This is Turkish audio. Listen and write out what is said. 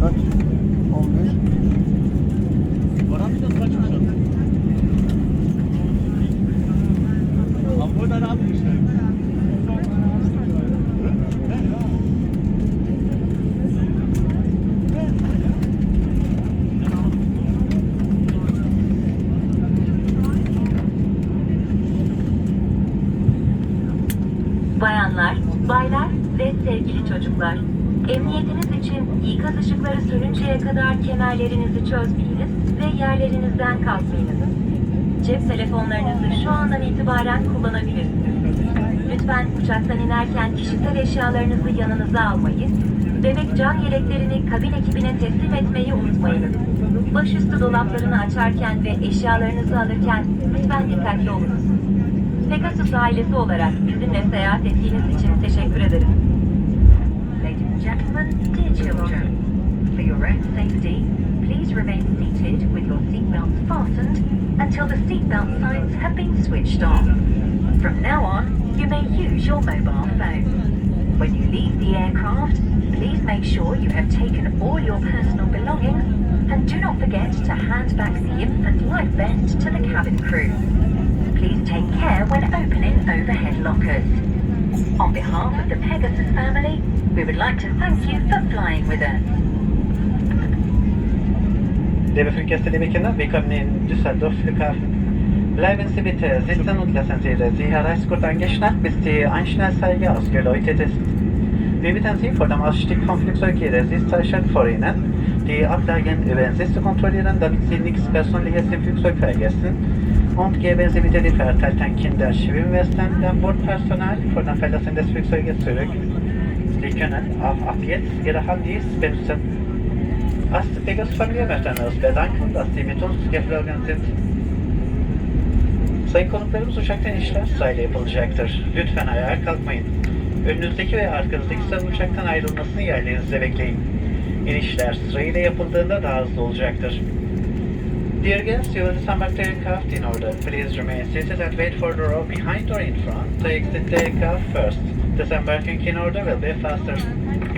Kaç? 11. Oran biraz kaçmış abi. Buradan almışlar. Bayanlar, baylar ve sevgili çocuklar. Emniyetiniz için ikaz ışıkları sönünceye kadar kemerlerinizi çözmeyiniz ve yerlerinizden kalkmayınız. Cep telefonlarınızı şu andan itibaren kullanabilirsiniz. Lütfen uçaktan inerken kişisel eşyalarınızı yanınıza almayı, bebek can yeleklerini kabin ekibine teslim etmeyi unutmayınız. Başüstü dolaplarını açarken ve eşyalarınızı alırken lütfen dikkatli olunuz. Pegasus ailesi olarak bizimle seyahat ettiğiniz için teşekkür ederiz. Gentlemen, dear children, for your own safety, please remain seated with your seatbelts fastened until the seatbelt signs have been switched on. From now on, you may use your mobile phone. When you leave the aircraft, please make sure you have taken all your personal belongings and do not forget to hand back the infant life vest to the cabin crew. Please take care when opening overhead lockers. On behalf of the Pegasus family, we would like to thank you for flying with us. Liebe Fluggäste, willkommen in Düsseldorf Flughafen. Bleiben Sie bitte sitzen und lassen Sie Ihre Sicherheitsgurt angeschnallt, bis die Einschnellzeige ausgeläutet ist. Wir bitten Sie vor dem Ausstieg vom Flugzeug Ihre Sitzteichen vor Ihnen, die Ablagen über den Sitz zu kontrollieren, damit Sie nichts Persönliches im Flugzeug vergessen. Und geben Sie bitte die verteilten Kinder Schwimmwesten dem Bordpersonal vor dem Verlassen des Flugzeuges zurück. Sie können auch ab jetzt Ihre Handys benutzen. Als Pegasus-Familie möchten uns bedanken, dass Sie mit uns geflogen sind. Sayın konuklarımız uçaktan inişler sırayla yapılacaktır. Lütfen ayağa kalkmayın. Önünüzdeki ve arkanızdaki sıranın uçaktan ayrılmasını yerlerinizde bekleyin. İnişler sırayla yapıldığında daha hızlı olacaktır. Dear guests, you will the aircraft in order. Please remain seated and wait for the row behind or in front to exit aircraft first. Disembarking in order will be faster.